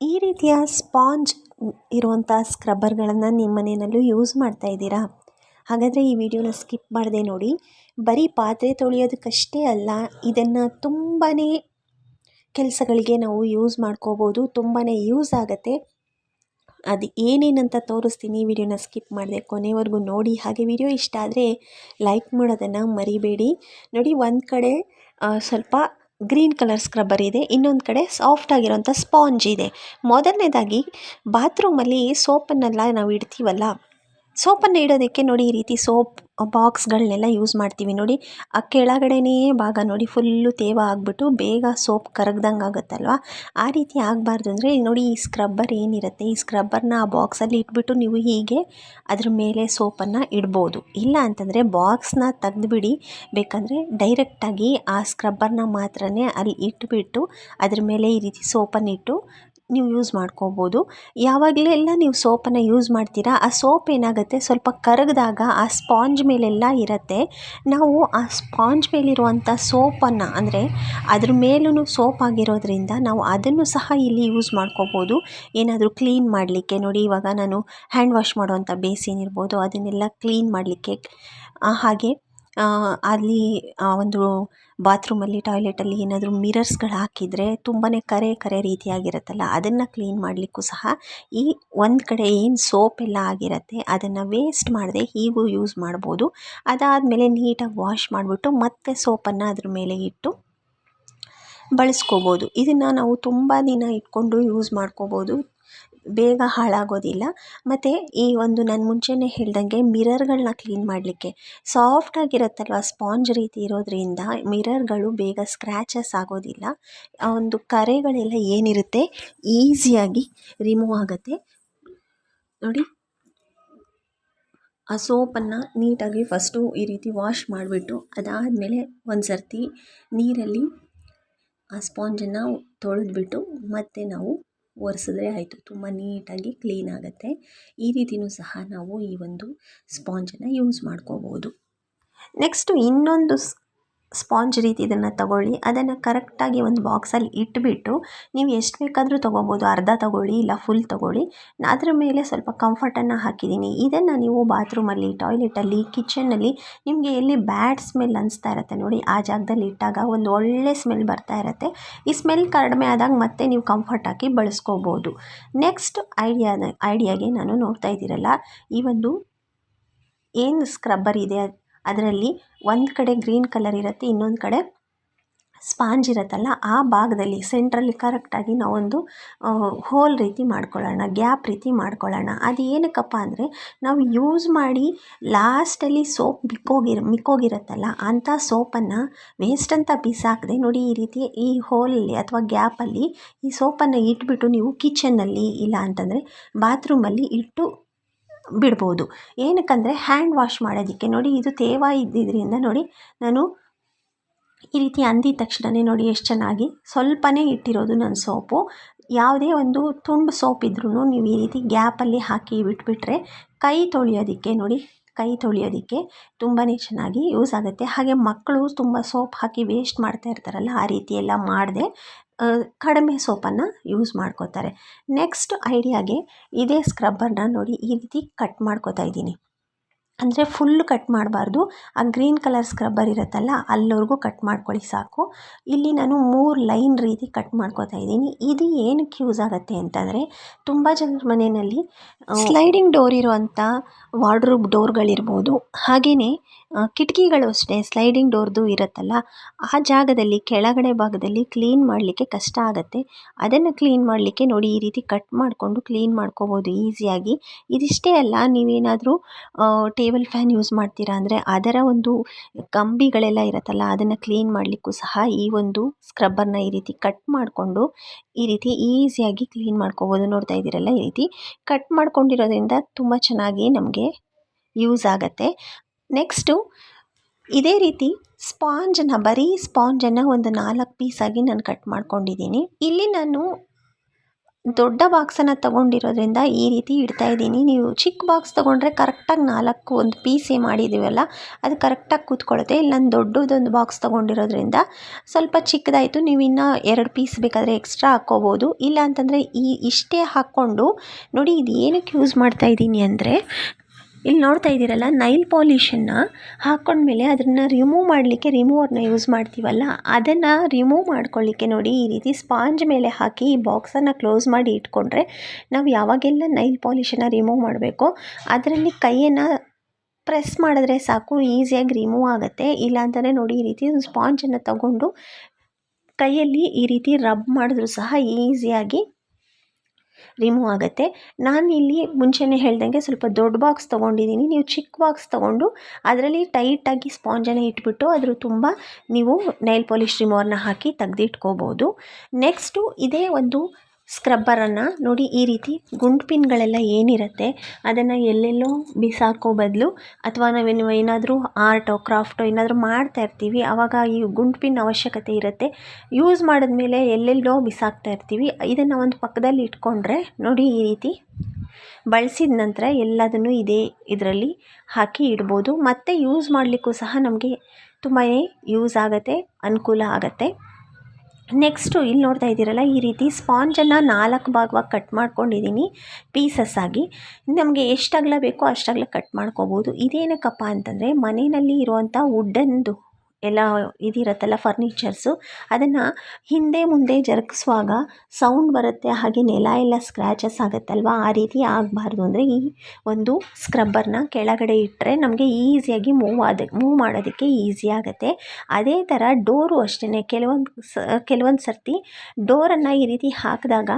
ಈ ರೀತಿಯ ಸ್ಪಾಂಜ್ ಇರುವಂಥ ಸ್ಕ್ರಬ್ಬರ್ಗಳನ್ನು ನಿಮ್ಮ ಮನೆಯಲ್ಲೂ ಯೂಸ್ ಮಾಡ್ತಾ ಇದ್ದೀರಾ? ಹಾಗಾದರೆ ಈ ವಿಡಿಯೋನ ಸ್ಕಿಪ್ ಮಾಡದೆ ನೋಡಿ, ಬರೀ ಪಾತ್ರೆ ತೊಳೆಯೋದಕ್ಕಷ್ಟೇ ಅಲ್ಲ, ಇದನ್ನು ತುಂಬಾ ಕೆಲಸಗಳಿಗೆ ನಾವು ಯೂಸ್ ಮಾಡ್ಕೋಬೋದು ತುಂಬಾ ಯೂಸ್ ಆಗುತ್ತೆ. ಅದು ಏನೇನಂತ ತೋರಿಸ್ತೀನಿ, ವಿಡಿಯೋನ ಸ್ಕಿಪ್ ಮಾಡಿದೆ ಕೊನೆವರೆಗೂ ನೋಡಿ. ಹಾಗೆ ವಿಡಿಯೋ ಇಷ್ಟ ಆದರೆ ಲೈಕ್ ಮಾಡೋದನ್ನು ಮರಿಬೇಡಿ. ನೋಡಿ, ಒಂದು ಕಡೆ ಸ್ವಲ್ಪ ಗ್ರೀನ್ ಕಲರ್ ಸ್ಕ್ರಬ್ಬರ್ ಇದೆ. ಇನ್ನೊಂದು ಕಡೆ ಸಾಫ್ಟ್ ಆಗಿರೋಂಥ ಸ್ಪಾಂಜ್ ಇದೆ. ಮೊದಲನೇದಾಗಿ ಬಾತ್ರೂಮಲ್ಲಿ ಸೋಪನ್ನೆಲ್ಲ ನಾವು ಇಡ್ತೀವಲ್ಲ? ಸೋಪನ್ನು ಇಡೋದಕ್ಕೆ ನೋಡಿ ಈ ರೀತಿ ಸೋಪ್ ಬಾಕ್ಸ್ಗಳನ್ನೆಲ್ಲ ಯೂಸ್ ಮಾಡ್ತೀವಿ. ನೋಡಿ, ಆ ಕೆಳಗಡೆನೇ ಭಾಗ ನೋಡಿ, ಫುಲ್ಲು ತೇವ ಆಗಿಬಿಟ್ಟು ಬೇಗ ಸೋಪ್ ಕರಗ್ದಂಗೆ ಆಗುತ್ತಲ್ವ? ಆ ರೀತಿ ಆಗಬಾರ್ದು ಅಂದರೆ, ನೋಡಿ, ಈ ಸ್ಕ್ರಬ್ಬರ್ ಏನಿರುತ್ತೆ? ಈ ಸ್ಕ್ರಬ್ಬರ್ನ ಆ ಬಾಕ್ಸಲ್ಲಿ ಇಟ್ಬಿಟ್ಟು ನೀವು ಹೀಗೆ ಅದ್ರ ಮೇಲೆ ಸೋಪನ್ನು ಇಡ್ಬೋದು. ಇಲ್ಲ ಅಂತಂದರೆ, ಬಾಕ್ಸ್ನ ತೆಗೆದುಬಿಡಿ. ಬೇಕಂದರೆ ಡೈರೆಕ್ಟಾಗಿ ಆ ಸ್ಕ್ರಬ್ಬರ್ನ ಮಾತ್ರನೇ ಅಲ್ಲಿ ಇಟ್ಬಿಟ್ಟು ಅದ್ರ ಮೇಲೆ ಈ ರೀತಿ ಸೋಪನ್ನು ಇಟ್ಟು ನೀವು ಯೂಸ್ ಮಾಡ್ಕೋಬೋದು. ಯಾವಾಗಲೆಲ್ಲ ನೀವು ಸೋಪನ್ನು ಯೂಸ್ ಮಾಡ್ತೀರಾ, ಆ ಸೋಪ್ ಏನಾಗುತ್ತೆ? ಸ್ವಲ್ಪ ಕರಗಿದಾಗ ಆ ಸ್ಪಾಂಜ್ ಮೇಲೆಲ್ಲ ಇರುತ್ತೆ. ನಾವು ಆ ಸ್ಪಾಂಜ್ ಮೇಲಿರುವಂಥ ಸೋಪನ್ನು, ಅಂದರೆ ಅದ್ರ ಮೇಲೂ ಸೋಪ್ ಆಗಿರೋದ್ರಿಂದ ನಾವು ಅದನ್ನು ಸಹ ಇಲ್ಲಿ ಯೂಸ್ ಮಾಡ್ಕೋಬೋದು. ಏನಾದರೂ ಕ್ಲೀನ್ ಮಾಡಲಿಕ್ಕೆ, ನೋಡಿ ಇವಾಗ ನಾನು ಹ್ಯಾಂಡ್ ವಾಶ್ ಮಾಡುವಂಥ ಬೇಸಿನ್ ಇರ್ಬೋದು, ಅದನ್ನೆಲ್ಲ ಕ್ಲೀನ್ ಮಾಡಲಿಕ್ಕೆ ಹಾಗೆ. ಅಲ್ಲಿ ಒಂದು ಬಾತ್ರೂಮಲ್ಲಿ, ಟಾಯ್ಲೆಟಲ್ಲಿ ಏನಾದರೂ ಮಿರರ್ಸ್ಗಳು ಹಾಕಿದರೆ ತುಂಬಾ ಕರೆ ಕರೆ ರೀತಿಯಾಗಿರುತ್ತಲ್ಲ, ಅದನ್ನು ಕ್ಲೀನ್ ಮಾಡಲಿಕ್ಕೂ ಸಹ ಈ ಒಂದು ಕಡೆ ಏನು ಸೋಪ್ ಎಲ್ಲ ಆಗಿರುತ್ತೆ, ಅದನ್ನು ವೇಸ್ಟ್ ಮಾಡದೆ ಹೀಗೂ ಯೂಸ್ ಮಾಡ್ಬೋದು. ಅದಾದಮೇಲೆ ನೀಟಾಗಿ ವಾಶ್ ಮಾಡಿಬಿಟ್ಟು ಮತ್ತೆ ಸೋಪನ್ನು ಅದ್ರ ಮೇಲೆ ಇಟ್ಟು ಬಳಸ್ಕೋಬೋದು. ಇದನ್ನು ನಾವು ತುಂಬ ದಿನ ಇಟ್ಕೊಂಡು ಯೂಸ್ ಮಾಡ್ಕೋಬೋದು. ಬೇಗ ಹಾಳಾಗೋದಿಲ್ಲ. ಮತ್ತು ಈ ಒಂದು ನಾನು ಮುಂಚೆನೇ ಹೇಳ್ದಂಗೆ ಮಿರರ್ಗಳನ್ನ ಕ್ಲೀನ್ ಮಾಡಲಿಕ್ಕೆ ಸಾಫ್ಟಾಗಿರುತ್ತಲ್ವ ಸ್ಪಾಂಜ್ ರೀತಿ ಇರೋದರಿಂದ ಮಿರರ್ಗಳು ಬೇಗ ಸ್ಕ್ರ್ಯಾಚಸ್ ಆಗೋದಿಲ್ಲ. ಆ ಒಂದು ಕರೆಗಳೆಲ್ಲ ಏನಿರುತ್ತೆ ಈಸಿಯಾಗಿ ರಿಮೂವ್ ಆಗುತ್ತೆ. ನೋಡಿ. ಆ ಸೋಪನ್ನು ನೀಟಾಗಿ ಫಸ್ಟು ಈ ರೀತಿ ವಾಶ್ ಮಾಡಿಬಿಟ್ಟು ಅದಾದಮೇಲೆ ಒಂದು ಸರ್ತಿ ನೀರಲ್ಲಿ ಆ ಸ್ಪಾಂಜನ್ನು ತೊಳೆದ್ಬಿಟ್ಟು ಮತ್ತೆ ನಾವು ಒರೆಸಿದ್ರೆ ಆಯಿತು. ತುಂಬ ನೀಟಾಗಿ ಕ್ಲೀನ್ ಆಗುತ್ತೆ. ಈ ರೀತಿಯೂ ಸಹ ನಾವು ಈ ಒಂದು ಸ್ಪಾಂಜನ್ನು ಯೂಸ್ ಮಾಡ್ಕೋಬೋದು. ನೆಕ್ಸ್ಟು ಇನ್ನೊಂದು ಸ್ಪಾಂಜ್ ರೀತಿ ಇದನ್ನು ತಗೊಳ್ಳಿ. ಅದನ್ನು ಕರೆಕ್ಟಾಗಿ ಒಂದು ಬಾಕ್ಸಲ್ಲಿ ಇಟ್ಬಿಟ್ಟು ನೀವು ಎಷ್ಟು ಬೇಕಾದರೂ ತೊಗೋಬೋದು. ಅರ್ಧ ತಗೊಳ್ಳಿ, ಇಲ್ಲ ಫುಲ್ ತಗೊಳ್ಳಿ. ಅದರ ಮೇಲೆ ಸ್ವಲ್ಪ ಕಂಫರ್ಟನ್ನು ಹಾಕಿದ್ದೀನಿ ಇದನ್ನು ನೀವು ಬಾತ್ರೂಮಲ್ಲಿ ಟಾಯ್ಲೆಟಲ್ಲಿ ಕಿಚನ್ನಲ್ಲಿ ನಿಮಗೆ ಎಲ್ಲಿ ಬ್ಯಾಡ್ ಸ್ಮೆಲ್ ಅನಿಸ್ತಾ ಇರುತ್ತೆ ನೋಡಿ, ಆ ಜಾಗದಲ್ಲಿ ಇಟ್ಟಾಗ ಒಂದು ಒಳ್ಳೆ ಸ್ಮೆಲ್ ಬರ್ತಾ ಇರುತ್ತೆ. ಈ ಸ್ಮೆಲ್ ಕಡಿಮೆ ಆದಾಗ ಮತ್ತೆ ನೀವು ಕಂಫರ್ಟ್ ಹಾಕಿ ಬಳಸ್ಕೋಬೋದು. ನೆಕ್ಸ್ಟ್ ಐಡಿಯಾದ ಐಡಿಯಾಗೆ ನಾನು ನೋಡ್ತಾ ಇದ್ದೀರಲ್ಲ, ಈ ಒಂದು ಏನು ಸ್ಕ್ರಬ್ಬರ್ ಇದೆ ಅದರಲ್ಲಿ ಒಂದು ಕಡೆ ಗ್ರೀನ್ ಕಲರ್ ಇರುತ್ತೆ, ಇನ್ನೊಂದು ಕಡೆ ಸ್ಪಾಂಜ್ ಇರುತ್ತಲ್ಲ, ಆ ಭಾಗದಲ್ಲಿ ಸೆಂಟ್ರಲ್ಲಿ ಕರೆಕ್ಟಾಗಿ ನಾವೊಂದು ಹೋಲ್ ರೀತಿ ಮಾಡ್ಕೊಳ್ಳೋಣ ಗ್ಯಾಪ್ ರೀತಿ ಮಾಡ್ಕೊಳ್ಳೋಣ. ಅದು ಏನಕ್ಕಪ್ಪ ಅಂದರೆ, ನಾವು ಯೂಸ್ ಮಾಡಿ ಲಾಸ್ಟಲ್ಲಿ ಸೋಪ್ ಬಿಕ್ಕೋಗಿರ ಮಿಕ್ಕೋಗಿರುತ್ತಲ್ಲ, ಅಂಥ ಸೋಪನ್ನು ವೇಸ್ಟ್ ಅಂತ ಬಿಸಾಕದೆ ನೋಡಿ ಈ ರೀತಿ ಈ ಹೋಲಲ್ಲಿ ಅಥವಾ ಗ್ಯಾಪಲ್ಲಿ ಈ ಸೋಪನ್ನು ಇಟ್ಬಿಟ್ಟು ನೀವು ಕಿಚನ್ನಲ್ಲಿ ಇಲ್ಲ ಅಂತಂದರೆ ಬಾತ್ರೂಮಲ್ಲಿ ಇಟ್ಟು ಬಿಡ್ಬೋದು. ಏನಕ್ಕಂದರೆ ಹ್ಯಾಂಡ್ ವಾಶ್ ಮಾಡೋದಕ್ಕೆ. ನೋಡಿ, ಇದು ತೇವ ಇದ್ದಿದ್ದರಿಂದ ನೋಡಿ, ನಾನು ಈ ರೀತಿ ಅಂದಿದ ತಕ್ಷಣವೇ ನೋಡಿ ಎಷ್ಟು ಚೆನ್ನಾಗಿ ಸ್ವಲ್ಪನೇ ಇಟ್ಟಿರೋದು ನನ್ನ ಸೋಪು. ಯಾವುದೇ ಒಂದು ತುಂಡು ಸೋಪ್ ಇದ್ರೂ ನೀವು ಈ ರೀತಿ ಗ್ಯಾಪಲ್ಲಿ ಹಾಕಿ ಬಿಟ್ಬಿಟ್ರೆ ಕೈ ತೊಳೆಯೋದಕ್ಕೆ ನೋಡಿ ಕೈ ತೊಳೆಯೋದಕ್ಕೆ ತುಂಬಾ ಚೆನ್ನಾಗಿ ಯೂಸ್ ಆಗುತ್ತೆ. ಹಾಗೆ ಮಕ್ಕಳು ತುಂಬ ಸೋಪ್ ಹಾಕಿ ವೇಸ್ಟ್ ಮಾಡ್ತಾ ಇರ್ತಾರಲ್ಲ, ಆ ರೀತಿ ಎಲ್ಲ ಮಾಡದೆ ಕಡಿಮೆ ಸೋಪನ್ನು ಯೂಸ್ ಮಾಡ್ಕೋತಾರೆ. ನೆಕ್ಸ್ಟ್ ಐಡಿಯಾಗೆ ಇದೇ ಸ್ಕ್ರಬ್ಬರ್ನ ನೋಡಿ ಈ ರೀತಿ ಕಟ್ ಮಾಡ್ಕೋತಾ ಇದ್ದೀನಿ. ಅಂದರೆ ಫುಲ್ ಕಟ್ ಮಾಡಬಾರ್ದು. ಆ ಗ್ರೀನ್ ಕಲರ್ ಸ್ಕ್ರಬ್ಬರ್ ಇರುತ್ತಲ್ಲ ಅಲ್ಲಿವರೆಗೂ ಕಟ್ ಮಾಡ್ಕೊಳ್ಳಿ ಸಾಕು. ಇಲ್ಲಿ ನಾನು ಮೂರು ಲೈನ್ ರೀತಿ ಕಟ್ ಮಾಡ್ಕೋತಾ ಇದ್ದೀನಿ. ಇದು ಏನಕ್ಕೆ ಯೂಸ್ ಆಗುತ್ತೆ ಅಂತಂದರೆ, ತುಂಬ ಜನರ ಮನೆಯಲ್ಲಿ ಸ್ಲೈಡಿಂಗ್ ಡೋರ್ ಇರುವಂಥ ವಾರ್ಡ್ರೂಬ್ ಡೋರ್ಗಳಿರ್ಬೋದು ಹಾಗೆಯೇ ಕಿಟಕಿಗಳು ಅಷ್ಟೇ ಸ್ಲೈಡಿಂಗ್ ಡೋರ್ದು ಇರುತ್ತಲ್ಲ, ಆ ಜಾಗದಲ್ಲಿ, ಕೆಳಗಡೆ ಭಾಗದಲ್ಲಿ ಕ್ಲೀನ್ ಮಾಡಲಿಕ್ಕೆ ಕಷ್ಟ ಆಗುತ್ತೆ. ಅದನ್ನು ಕ್ಲೀನ್ ಮಾಡಲಿಕ್ಕೆ ನೋಡಿ ಈ ರೀತಿ ಕಟ್ ಮಾಡಿಕೊಂಡು ಕ್ಲೀನ್ ಮಾಡ್ಕೋಬೋದು ಈಸಿಯಾಗಿ ಇದಿಷ್ಟೇ ಅಲ್ಲ, ನೀವೇನಾದರೂ ಟೇಬಲ್ ಫ್ಯಾನ್ ಯೂಸ್ ಮಾಡ್ತೀರಾ ಅಂದರೆ ಅದರ ಒಂದು ಕಂಬಿಗಳೆಲ್ಲ ಇರುತ್ತಲ್ಲ, ಅದನ್ನು ಕ್ಲೀನ್ ಮಾಡಲಿಕ್ಕೂ ಸಹ ಈ ಒಂದು ಸ್ಕ್ರಬ್ಬರ್ನ ಈ ರೀತಿ ಕಟ್ ಮಾಡಿಕೊಂಡು ಈ ರೀತಿ ಈಸಿಯಾಗಿ ಕ್ಲೀನ್ ಮಾಡ್ಕೋಬೋದು. ನೋಡ್ತಾ ಇದ್ದೀರಲ್ಲ ಈ ರೀತಿ ಕಟ್ ಮಾಡ್ಕೊಂಡಿರೋದ್ರಿಂದ ತುಂಬ ಚೆನ್ನಾಗಿ ನಮಗೆ ಯೂಸ್ ಆಗುತ್ತೆ. ನೆಕ್ಸ್ಟು ಇದೇ ರೀತಿ ಸ್ಪಾಂಜನ್ನು, ಬರೀ ಸ್ಪಾಂಜನ್ನು ಒಂದು ನಾಲ್ಕು ಪೀಸಾಗಿ ನಾನು ಕಟ್ ಮಾಡ್ಕೊಂಡಿದ್ದೀನಿ. ಇಲ್ಲಿ ನಾನು ದೊಡ್ಡ ಬಾಕ್ಸನ್ನು ತಗೊಂಡಿರೋದ್ರಿಂದ ಈ ರೀತಿ ಇಡ್ತಾ ಇದ್ದೀನಿ. ನೀವು ಚಿಕ್ಕ ಬಾಕ್ಸ್ ತೊಗೊಂಡ್ರೆ ಕರೆಕ್ಟಾಗಿ ನಾಲ್ಕು ಒಂದು ಪೀಸೇ ಮಾಡಿದ್ದೀವಲ್ಲ, ಅದು ಕರೆಕ್ಟಾಗಿ ಕೂತ್ಕೊಳ್ಳುತ್ತೆ. ಇಲ್ಲಿ ನಾನು ದೊಡ್ಡದೊಂದು ಬಾಕ್ಸ್ ತೊಗೊಂಡಿರೋದ್ರಿಂದ ಸ್ವಲ್ಪ ಚಿಕ್ಕದಾಯಿತು, ನೀವು ಇನ್ನೂ ಎರಡು ಪೀಸ್ ಬೇಕಾದರೆ ಎಕ್ಸ್ಟ್ರಾ ಹಾಕ್ಕೋಬೋದು. ಇಲ್ಲ ಅಂತಂದರೆ ಈ ಇಷ್ಟೇ ಹಾಕ್ಕೊಂಡು ನೋಡಿ, ಇದು ಏನಕ್ಕೆ ಯೂಸ್ ಮಾಡ್ತಾ ಇದ್ದೀನಿ ಅಂದರೆ ಇಲ್ಲಿ ನೋಡ್ತಾ ಇದ್ದೀರಲ್ಲ ನೈಲ್ ಪಾಲಿಷನ್ನು ಹಾಕ್ಕೊಂಡ್ಮೇಲೆ ಅದನ್ನು ರಿಮೂವ್ ಮಾಡಲಿಕ್ಕೆ ರಿಮೂವರ್ನ ಯೂಸ್ ಮಾಡ್ತೀವಲ್ಲ, ಅದನ್ನು ರಿಮೂವ್ ಮಾಡ್ಕೊಳ್ಳಿಕ್ಕೆ ನೋಡಿ ಈ ರೀತಿ ಸ್ಪಾಂಜ್ ಮೇಲೆ ಹಾಕಿ ಈ ಬಾಕ್ಸನ್ನು ಕ್ಲೋಸ್ ಮಾಡಿ ಇಟ್ಕೊಂಡ್ರೆ ನಾವು ಯಾವಾಗೆಲ್ಲ ನೈಲ್ ಪಾಲಿಷನ್ನು ರಿಮೂವ್ ಮಾಡಬೇಕು ಅದರಲ್ಲಿ ಕೈಯನ್ನು ಪ್ರೆಸ್ ಮಾಡಿದ್ರೆ ಸಾಕು ಈಸಿಯಾಗಿ ರಿಮೂವ್ ಆಗುತ್ತೆ. ಇಲ್ಲಾಂತಲೇ ನೋಡಿ ಈ ರೀತಿ ಸ್ಪಾಂಜನ್ನು ತಗೊಂಡು ಕೈಯಲ್ಲಿ ಈ ರೀತಿ ರಬ್ ಮಾಡಿದ್ರೂ ಸಹ ಈಸಿಯಾಗಿ ರಿಮೂವ್ ಆಗುತ್ತೆ. ನಾನು ಇಲ್ಲಿ ಮುಂಚೆನೇ ಹೇಳ್ದಂಗೆ ಸ್ವಲ್ಪ ದೊಡ್ಡ ಬಾಕ್ಸ್ ತೊಗೊಂಡಿದ್ದೀನಿ. ನೀವು ಚಿಕ್ಕ ಬಾಕ್ಸ್ ತೊಗೊಂಡು ಅದರಲ್ಲಿ ಟೈಟಾಗಿ ಸ್ಪಾಂಜನ್ನು ಇಟ್ಬಿಟ್ಟು ಅದ್ರ ತುಂಬ ನೀವು ನೈಲ್ ಪಾಲಿಷ್ ರಿಮೂವರ್ನ ಹಾಕಿ ತೆಗೆದಿಟ್ಕೋಬೋದು. ನೆಕ್ಸ್ಟು ಇದೇ ಒಂದು ಸ್ಕ್ರಬ್ಬರನ್ನು ನೋಡಿ ಈ ರೀತಿ ಗುಂಡು ಪಿನ್ಗಳೆಲ್ಲ ಏನಿರುತ್ತೆ, ಅದನ್ನು ಎಲ್ಲೆಲ್ಲೋ ಬಿಸಾಕೋ ಬದಲು ಅಥವಾ ನಾವೇನು ಏನಾದರೂ ಆರ್ಟೋ, ಕ್ರಾಫ್ಟೋ ಏನಾದರೂ ಮಾಡ್ತಾ ಇರ್ತೀವಿ ಆವಾಗ ಈ ಗುಂಡು ಪಿನ್ ಅವಶ್ಯಕತೆ ಇರುತ್ತೆ. ಯೂಸ್ ಮಾಡಿದ್ಮೇಲೆ ಎಲ್ಲೆಲ್ಲೋ ಬಿಸಾಕ್ತಾ ಇರ್ತೀವಿ. ಇದನ್ನು ಒಂದು ಪಕ್ಕದಲ್ಲಿ ಇಟ್ಕೊಂಡ್ರೆ ನೋಡಿ ಈ ರೀತಿ ಬಳಸಿದ ನಂತರ ಎಲ್ಲದನ್ನು ಇದೇ ಇದರಲ್ಲಿ ಹಾಕಿ ಇಡ್ಬೋದು. ಮತ್ತು ಯೂಸ್ ಮಾಡಲಿಕ್ಕೂ ಸಹ ನಮಗೆ ತುಂಬಾ ಯೂಸ್ ಆಗುತ್ತೆ, ಅನುಕೂಲ ಆಗುತ್ತೆ. ನೆಕ್ಸ್ಟು ಇಲ್ಲಿ ನೋಡ್ತಾ ಇದ್ದೀರಲ್ಲ, ಈ ರೀತಿ ಸ್ಪಾಂಜನ್ನು ನಾಲ್ಕು ಭಾಗವಾಗಿ ಕಟ್ ಮಾಡ್ಕೊಂಡಿದ್ದೀನಿ ಪೀಸಸ್ ಆಗಿ. ನಮಗೆ ಎಷ್ಟು ಬೇಕೋ ಅಷ್ಟು ಕಟ್ ಮಾಡ್ಕೋಬೋದು. ಇದೇನಕ್ಕಪ್ಪ ಅಂತಂದರೆ ಮನೆಯಲ್ಲಿ ಇರುವಂಥ ವುಡ್ಡನ್ದು ಎಲ್ಲ ಇದಿರತ್ತಲ್ಲ ಫರ್ನಿಚರ್ಸು ಅದನ್ನು ಹಿಂದೆ ಮುಂದೆ ಜರುಗಿಸುವಾಗ ಸೌಂಡ್ ಬರುತ್ತೆ, ಹಾಗೆ ನೆಲ ಎಲ್ಲ ಸ್ಕ್ರ್ಯಾಚಸ್ ಆಗುತ್ತಲ್ವ? ಆ ರೀತಿ ಆಗಬಾರ್ದು ಅಂದರೆ ಈ ಒಂದು ಸ್ಕ್ರಬ್ಬರ್ನ ಕೆಳಗಡೆ ಇಟ್ಟರೆ ನಮಗೆ ಈಸಿಯಾಗಿ ಮೂವ್ ಆದ ಮೂವ್ ಮಾಡೋದಕ್ಕೆ ಈಸಿ ಆಗುತ್ತೆ. ಅದೇ ಥರ ಡೋರು ಅಷ್ಟೇ ಕೆಲವೊಂದು ಸ, ಕೆಲವೊಂದು ಸರ್ತಿ ಡೋರನ್ನು ಈ ರೀತಿ ಹಾಕಿದಾಗ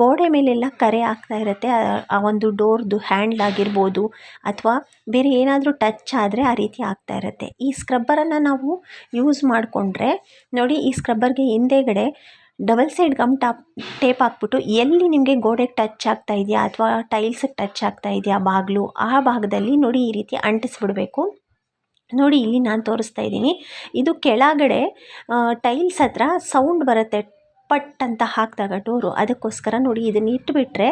ಗೋಡೆ ಮೇಲೆಲ್ಲ ಕರೆ ಆಗ್ತಾ ಇರುತ್ತೆ. ಆ ಒಂದು ಡೋರ್ದು ಹ್ಯಾಂಡ್ಲ್ ಆಗಿರ್ಬೋದು, ಅಥವಾ ಬೇರೆ ಏನಾದರೂ ಟಚ್ ಆದರೆ ಆ ರೀತಿ ಆಗ್ತಾ ಇರುತ್ತೆ. ಈ ಸ್ಕ್ರಬ್ಬರನ್ನು ನಾವು ಯೂಸ್ ಮಾಡಿಕೊಂಡ್ರೆ, ನೋಡಿ ಈ ಸ್ಕ್ರಬ್ಬರ್ಗೆ ಹಿಂದೆಗಡೆ double side gum top tape ಹಾಕ್ಬಿಟ್ಟು ಎಲ್ಲಿ ನಿಮಗೆ ಗೋಡೆಗೆ ಟಚ್ ಆಗ್ತಾ ಇದೆಯಾ ಅಥವಾ ಟೈಲ್ಸಿಗೆ ಟಚ್ ಆಗ್ತಾ ಇದೆಯಾ ಬಾಗಿಲು, ಆ ಭಾಗದಲ್ಲಿ ನೋಡಿ ಈ ರೀತಿ ಅಂಟಿಸ್ಬಿಡಬೇಕು. ನೋಡಿ ಇಲ್ಲಿ ನಾನು ತೋರಿಸ್ತಾ ಇದ್ದೀನಿ. ಇದು ಕೆಳಗಡೆ ಟೈಲ್ಸ್ ಹತ್ರ ಸೌಂಡ್ ಬರುತ್ತೆ ಪಟ್ ಅಂತ ಹಾಕಿದಾಗ ಟೂರು. ಅದಕ್ಕೋಸ್ಕರ ನೋಡಿ ಇದನ್ನ ಇಟ್ಬಿಟ್ರೆ,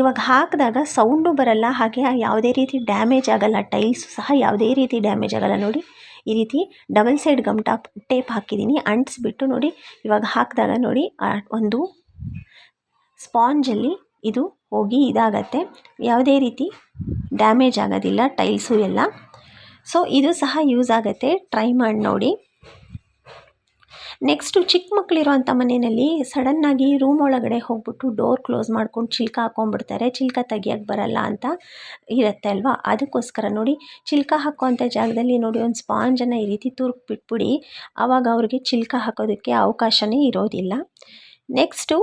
ಇವಾಗ ಹಾಕಿದಾಗ ಸೌಂಡು ಬರಲ್ಲ, ಹಾಗೆ ಯಾವುದೇ ರೀತಿ ಡ್ಯಾಮೇಜ್ ಆಗಲ್ಲ ಟೈಲ್ಸು ಸಹ ಯಾವುದೇ ರೀತಿ ಡ್ಯಾಮೇಜ್ ಆಗಲ್ಲ, ನೋಡಿ. ಈ ರೀತಿ double side gum top tape ಹಾಕಿದ್ದೀನಿ. ಅಂಟಿಸ್ಬಿಟ್ಟು ನೋಡಿ, ಇವಾಗ ಹಾಕಿದಾಗ ನೋಡಿ ಒಂದು ಸ್ಪಾಂಜಲ್ಲಿ ಇದು ಹೋಗಿ ಇದಾಗತ್ತೆ. ಯಾವುದೇ ರೀತಿ ಡ್ಯಾಮೇಜ್ ಆಗೋದಿಲ್ಲ ಟೈಲ್ಸು ಎಲ್ಲ. ಸೊ ಇದು ಸಹ ಯೂಸ್ ಆಗುತ್ತೆ. ಟ್ರೈ ಮಾಡಿ ನೋಡಿ. ನೆಕ್ಸ್ಟು ಚಿಕ್ಕ ಮಕ್ಕಳಿರುವಂಥ ಮನೆಯಲ್ಲಿ ಸಡನ್ನಾಗಿ ರೂಮ್ ಒಳಗಡೆ ಹೋಗ್ಬಿಟ್ಟು ಡೋರ್ ಕ್ಲೋಸ್ ಮಾಡ್ಕೊಂಡು ಚಿಲ್ಕ ಹಾಕ್ಕೊಂಬಿಡ್ತಾರೆ ಚಿಲ್ಕ ತೆಗಿಯೋಕ್ಕೆ ಬರಲ್ಲ ಅಂತ ಇರುತ್ತೆ ಅಲ್ವಾ? ಅದಕ್ಕೋಸ್ಕರ ನೋಡಿ, ಚಿಲ್ಕ ಹಾಕುವಂಥ ಜಾಗದಲ್ಲಿ ನೋಡಿ ಒಂದು ಸ್ಪಾಂಜನ್ನು ಈ ರೀತಿ ತುರ್ಕ್ ಬಿಟ್ಬಿಡಿ ಆವಾಗ ಅವ್ರಿಗೆ ಚಿಲ್ಕ ಹಾಕೋದಕ್ಕೆ ಅವಕಾಶವೇ ಇರೋದಿಲ್ಲ. ನೆಕ್ಸ್ಟು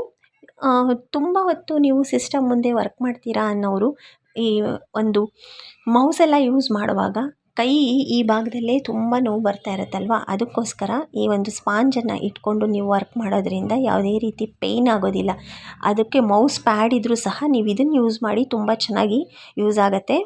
ತುಂಬ ಹೊತ್ತು ನೀವು ಸಿಸ್ಟಮ್ ಮುಂದೆ ವರ್ಕ್ ಮಾಡ್ತೀರಾ ಅನ್ನೋರು ಈ ಒಂದು ಮೌಸೆಲ್ಲ ಯೂಸ್ ಮಾಡುವಾಗ ಕೈ ಈ ಭಾಗದಲ್ಲೇ ತುಂಬ ನೋವು ಬರ್ತಾ ಇರುತ್ತಲ್ವ? ಅದಕ್ಕೋಸ್ಕರ ಈ ಒಂದು ಸ್ಪಾಂಜನ್ನು ಇಟ್ಕೊಂಡು ನೀವು ವರ್ಕ್ ಮಾಡೋದ್ರಿಂದ ಯಾವುದೇ ರೀತಿ ಪೇಯ್ನ್ ಆಗೋದಿಲ್ಲ. ಅದಕ್ಕೆ ಮೌಸ್ ಪ್ಯಾಡ್ ಇದ್ದರೂ ಸಹ ನೀವು ಇದನ್ನು ಯೂಸ್ ಮಾಡಿ ತುಂಬ ಚೆನ್ನಾಗಿ ಯೂಸ್ ಆಗುತ್ತೆ.